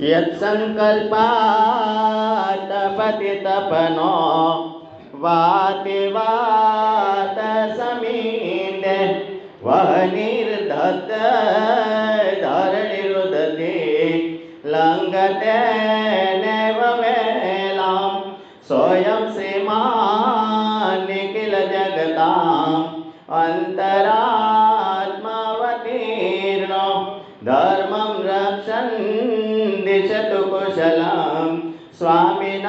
यत्सङ्कल्पा तपति तपनो वाति वा तेन वदतरनिरुदी लङ्गते नैव मेलां स्वयं श्रीमान् किल जगताम् अन्तरा સ્વામિનારાયણો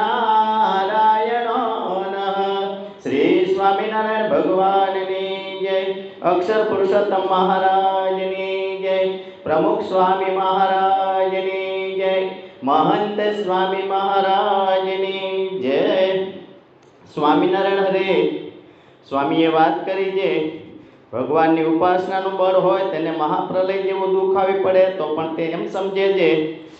શ્રી સ્વામિનારાયણ ભગવાનની જય. અક્ષર પુરુષોત્તમ મહારાજની જય. પ્રમુખ સ્વામી મહારાજની જય. મહંત સ્વામી મહારાજની જય. સ્વામિનારાયણ હરે. સ્વામીએ વાત કરી છે ભગવાનની ઉપાસનાનું બળ હોય તેને મહાપ્રલય જેવું દુઃખ આવી પડે, તો પણ તે એમ સમજે છે,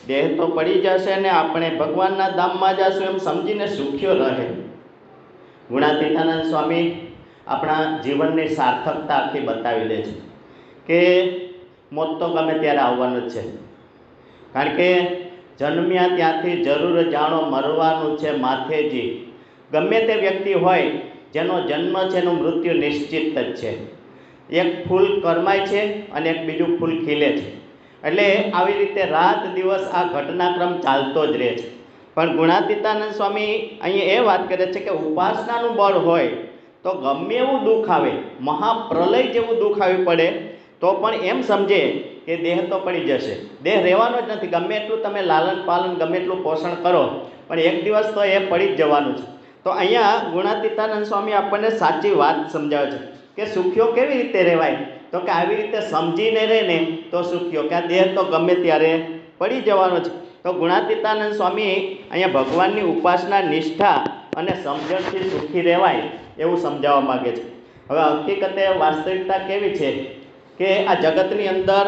દેહ તો પડી જશે ને આપણે ભગવાનના ધામમાં જશું. એમ સમજીને સુખ્યો રહે. ગુણાતીતાનંદ સ્વામી આપણા જીવનની સાર્થકતા આખી બતાવી દે છે કે મોત તો ગમે ત્યારે આવવાનું જ છે. કારણ કે જન્મ્યા ત્યાંથી જરૂર જાણો મરવાનું છે માથેજી. ગમે તે વ્યક્તિ હોય, જેનો જન્મ છે એનું મૃત્યુ નિશ્ચિત જ છે. એક ફૂલ કરમાય છે અને એક બીજું ફૂલ ખીલે છે. એટલે આવી રીતે રાત દિવસ આ ઘટનાક્રમ ચાલતો જ રહે છે. પણ ગુણાતીતાનંદ સ્વામી અહીંયા એ વાત કરે છે કે ઉપાસનાનું બળ હોય તો ગમે એવું દુઃખ આવે, મહાપ્રલય જેવું દુઃખ આવી પડે, તો પણ એમ સમજે કે દેહ તો પડી જશે. દેહ રહેવાનો જ નથી, ગમે એટલું તમે લાલન પાલન, ગમે એટલું પોષણ કરો, પણ એક દિવસ તો એ પડી જ જવાનું છે. તો અહીંયા ગુણાતીતાનંદ સ્વામી આપણને સાચી વાત સમજાવે છે. કે સુખ્યો કેવી રીતે રહેવાય? તો કે આવી રીતે સમજીને રહે ને તો સુખ્યો કે આ દેહ તો ગમે ત્યારે પડી જવાનો છે. તો ગુણાતીતાનંદ સ્વામી અહીંયા ભગવાનની ઉપાસના, નિષ્ઠા અને સમજણથી સુખી રહેવાય એવું સમજાવવા માગે છે. હવે હકીકતે વાસ્તવિકતા કેવી છે કે આ જગતની અંદર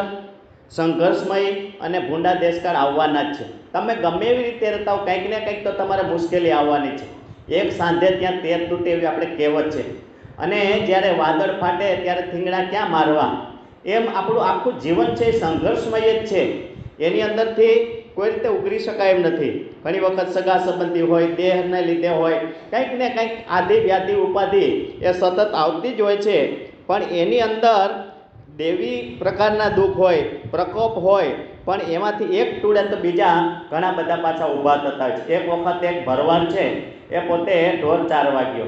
સંઘર્ષમય અને ભૂંડા દેશકાળ આવવાના જ છે. તમે ગમે એવી રીતે રહેતા હો, કંઈક ને કંઈક તો તમારે મુશ્કેલી આવવાની છે. એક સાંધે ત્યાં તેર તૂટે એવી આપણે કહેવત છે. અને જ્યારે વાદળ ફાટે ત્યારે થીંગડા ક્યાં મારવા? એમ આપણું આખું જીવન છે સંઘર્ષમય જ છે. એની અંદરથી કોઈ રીતે ઉગરી શકાય એમ નથી. ઘણી વખત સગા સંબંધી હોય, દેહને લીધે હોય, કંઈક ને કંઈક આધિ વ્યાધિ, ઉપાધિ એ સતત આવતી જ હોય છે. પણ એની અંદર દેવી પ્રકારના દુઃખ હોય, પ્રકોપ હોય, પણ એમાંથી એક ટુડે તો બીજા ઘણા બધા પાછા ઊભા થતા હોય છે. એક વખત એક ભરવાડ છે, એ પોતે ઢોર ચારવા ગયો.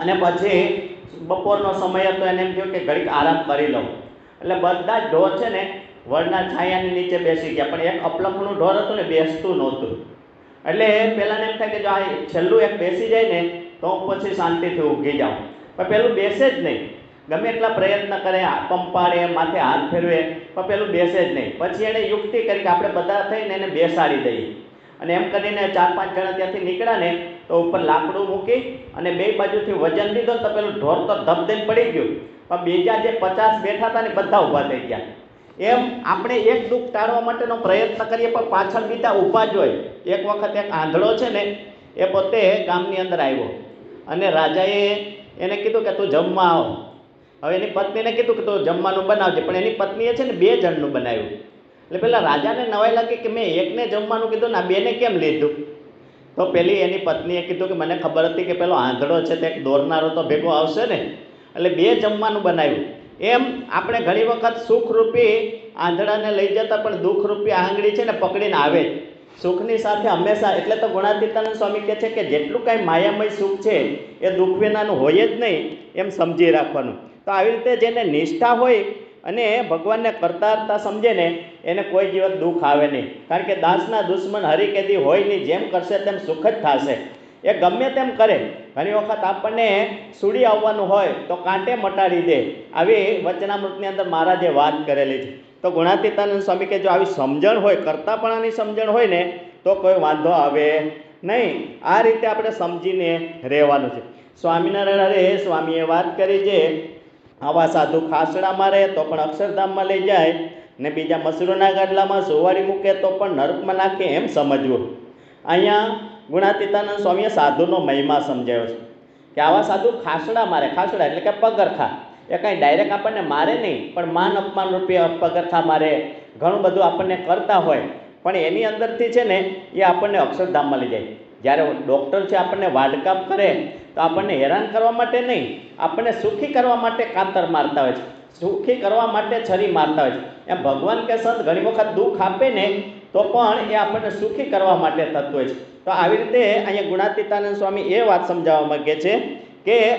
અને પછી બપોરનો સમય હતો, એને એમ થયું કે ઘડીક આરામ કરી લઉં. એટલે બધા જ ઢોર છે ને વડના છાયાની નીચે બેસી ગયા, પણ એક અપલખનું ઢોર હતું ને, બેસતું નહોતું. એટલે પહેલાંને એમ થાય કે જો આ છેલ્લું એક બેસી જાય ને, તો હું પછી શાંતિથી ઊભી જાઉં. પણ પેલું બેસે જ નહીં. ગમે એટલા પ્રયત્ન કરે પંપાડે માથે હાથ ફેરવે, પણ પેલું બેસે જ નહીં. પછી એણે યુક્તિ કરી કે આપણે બધા થઈને એને બેસાડી દઈએ. અને એમ કરીને ચાર પાંચ જણા ત્યાંથી નીકળ્યા ને, તો ઉપર લાકડું મૂકી અને બે બાજુથી વજન લીધો તો પેલું ઢોર તો ધબધેન પડી ગયું. પણ બીજા જે પચાસ બેઠા હતા ને બધા ઊભા થઈ ગયા. એમ આપણે એક દુઃખ ટાળવા માટેનો પ્રયત્ન કરીએ પણ પાછળ બીજા ઊભા જ હોય. એક વખત એક આંધળો છે ને, એ પોતે ગામની અંદર આવ્યો. અને રાજાએ એને કીધું કે તું જમવા આવો. હવે એની પત્નીને કીધું કે તું જમવાનું બનાવજે. પણ એની પત્નીએ છે ને બે જણનું બનાવ્યું. એટલે પેલા રાજાને નવાઈ લાગી કે મેં એકને જમવાનું કીધું ને આ બેને કેમ લીધું? તો પેલી એની પત્નીએ કીધું કે મને ખબર હતી કે પેલો આંધળો છે તે એક દોરનારો તો ભેગો આવશે ને. એટલે બે જમવાનું બનાવ્યું. એમ આપણે ઘણી વખત સુખરૂપી આંધળાને લઈ જતા પણ દુઃખરૂપી આંગળી છે ને પકડીને આવે. સુખની સાથે હંમેશા, એટલે તો ગુણાતીતાનંદ સ્વામી કહે છે કે જેટલું કાંઈ માયામય સુખ છે, એ દુઃખ વિનાનું હોય જ નહીં એમ સમજી રાખવાનું. તો આવી રીતે જેને નિષ્ઠા હોય અને ભગવાનને કરતારતા સમજે ને, એને કોઈ જીવન દુઃખ આવે નહીં. કારણ કે દાસના દુશ્મન હરિકેદી હોય નહીં, જેમ કરશે તેમ સુખ જ થશે. એ ગમે તેમ કરે. ઘણી વખત આપણને સૂડી આવવાનું હોય, તો કાંટે મટાડી દે. આવી વચનામૃતની અંદર મહારાજે વાત કરેલી છે. તો ગુણાતીતાનંદ સ્વામી કે જો આવી સમજણ હોય, કરતાપણાની સમજણ હોય ને, તો કોઈ વાંધો આવે નહીં. આ રીતે આપણે સમજીને રહેવાનું છે. સ્વામિનારાયણ હરે સ્વામીએ વાત કરી છે આવા સાધુ ખાસડામાં રહે તો પણ અક્ષરધામમાં લઈ જાય ને બીજા મસરોના ગાડલામાં સુવાડી મૂકે તો પણ નરકમાં નાખે એમ સમજવું. અહીંયા ગુણાતીતાનંદ સ્વામીએ સાધુનો મહિમા સમજાવ્યો છે કે આવા સાધુ ખાસડા મારે ખાસડા એટલે કે પગરખા. એ કાંઈ ડાયરેક્ટ આપણને મારે નહીં, પણ માન અપમાન રૂપે પગરખા મારે, ઘણું બધું આપણને કરતા હોય. પણ એની અંદરથી છે ને એ આપણને અક્ષરધામમાં લઈ જાય. જ્યારે ડૉક્ટર છે, આપણને વાડકાપ કરે તો આપણને હેરાન કરવા માટે નહીં, આપણને સુખી કરવા માટે કાતર મારતા હોય છે. સુખી કરવા માટે છરી મારતા હોય છે. એમ ભગવાન કે સંત ઘણી વખત દુઃખ આપે ને, તો પણ એ આપણને સુખી કરવા માટે થતું હોય છે. તો આવી રીતે અહીંયા ગુણાતીતાનંદ સ્વામી એ વાત સમજાવવા માગે છે કે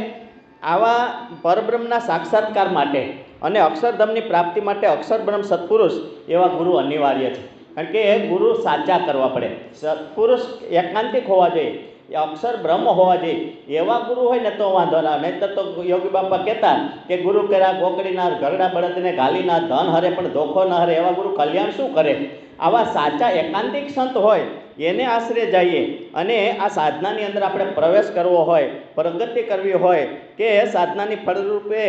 આવા પરબ્રહ્મના સાક્ષાત્કાર માટે અને અક્ષરધમની પ્રાપ્તિ માટે અક્ષરબ્રહ્મ સત્પુરુષ એવા ગુરુ અનિવાર્ય છે. કારણ કે એ ગુરુ સાચા કરવા પડે. સત્પુરુષ એકાંતિક હોવા જોઈએ. એ અક્ષર બ્રહ્મ હોવા જોઈએ. એવા ગુરુ હોય ને તો વાંધો ના નહીંતર તો યોગી બાપા કહેતા કે ગુરુ કર્યા ગોકળીના ઘરડા બળદને ગાલીના ધન હરે પણ ધોખો ન હરે. એવા ગુરુ કલ્યાણ શું કરે? આવા સાચા એકાંતિક સંત હોય, એને આશરે જઈએ. અને આ સાધનાની અંદર આપણે પ્રવેશ કરવો હોય, પ્રગતિ કરવી હોય કે સાધનાની ફળરૂપે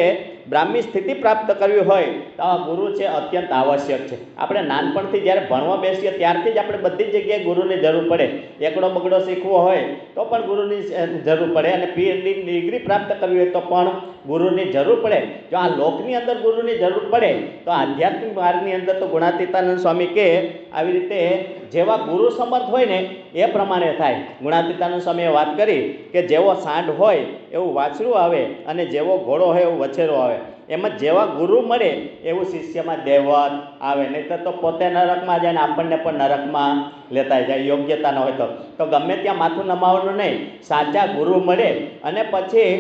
બ્રાહ્મી સ્થિતિ પ્રાપ્ત કરવી હોય, તો આ ગુરુ છે અત્યંત આવશ્યક છે. આપણે નાનપણથી જ્યારે ભણવા બેસીએ ત્યારથી જ આપણે બધી જગ્યાએ ગુરુની જરૂર પડે. એકડો બગડો શીખવો હોય તો પણ ગુરુની જરૂર પડે અને પીએચડી ડિગ્રી પ્રાપ્ત કરવી હોય તો પણ ગુરુની જરૂર પડે. જો આ લોકની અંદર ગુરુની જરૂર પડે, તો આધ્યાત્મિક માર્ગની અંદર તો ગુણાતીતાનંદ સ્વામી કે, આવી રીતે જેવા ગુરુ સમર્થ હોય ને, એ પ્રમાણે થાય. ગુણાતીતાનંદ સ્વામીએ વાત કરી કે જેવો સાંઢ હોય એવું વાછરું આવે અને જેવો ઘોડો હોય એવું વછેરો આવે. એમાં જેવા ગુરુ મળે એવું શિષ્યમાં દેવત આવે. નહીં તો પોતે નરકમાં જાય ને આપણને પણ નરકમાં લેતા જાય, યોગ્યતા ન હોય તો ગમે ત્યાં માથું નમાવવાનું નહીં, સાચા ગુરુ મળે અને પછી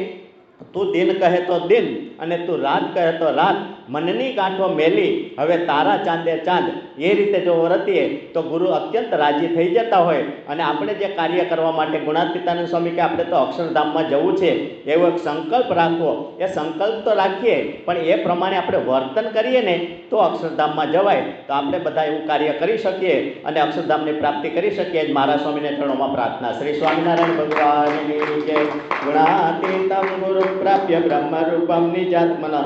તું દિન કહે તો દિન અને તું રાત કહે તો રાત. મનની ગાંઠો મેલી. હવે તારા ચાંદે ચાંદ. એ રીતે જો વર્તીએ, તો ગુરુ અત્યંત રાજી થઈ જતા હોય. અને આપણે જે કાર્ય કરવા માટે ગુણાતીતાનંદ સ્વામી કે આપણે તો અક્ષરધામમાં જવું છે, એવો એક સંકલ્પ રાખવો. એ સંકલ્પ તો રાખીએ, પણ એ પ્રમાણે આપણે વર્તન કરીએ ને, તો અક્ષરધામમાં જવાય. તો આપણે બધા એવું કાર્ય કરી શકીએ અને અક્ષરધામની પ્રાપ્તિ કરી શકીએ. જ મારા સ્વામીને ચરણોમાં પ્રાર્થના. શ્રી સ્વામિનારાયણ ભગવાનની જય. ગુણાતીતમ ગુરુ પ્રાપ્ય બ્રહ્મરૂપમ નિજાત્મનઃ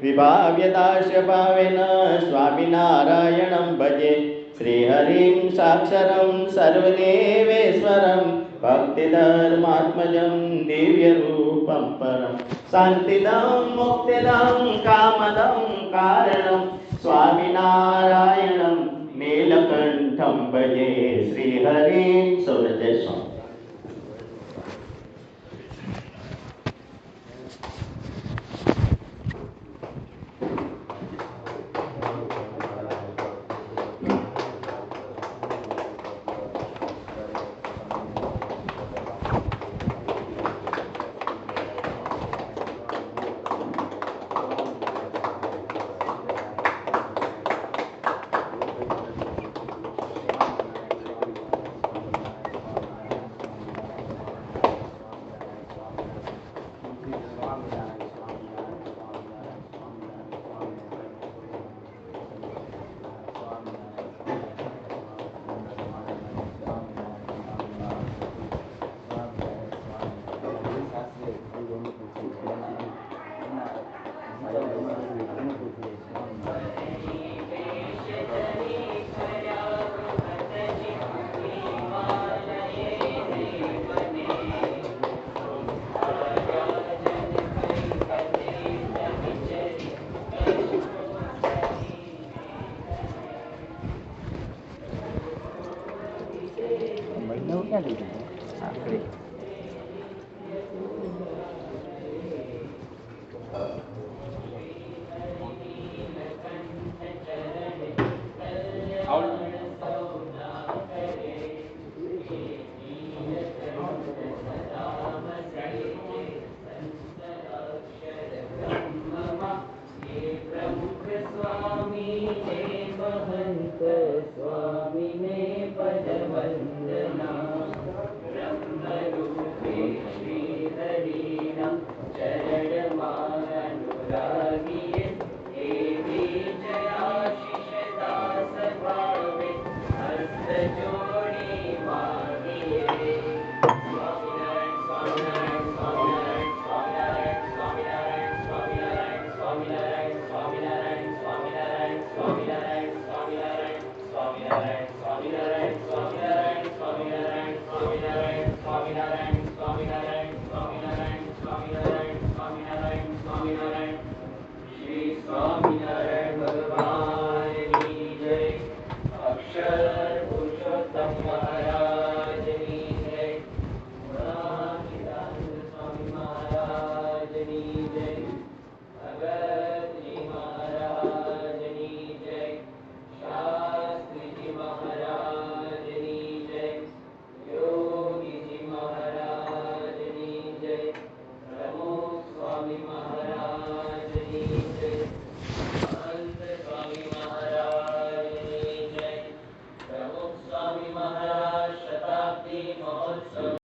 વિભાવ્યદાસ્ય ભાવેન સ્વામિનારાયણં ભજે શ્રીહરિં સાક્ષરં સર્વદેવેશ્વરં ભક્તિધર્માત્મજં દિવ્યરૂપં પરમ શાંતિદં મુક્તિદં કામદં કારણં સ્વામિનારાયણં નીલકંઠં ભજે શ્રીહરિં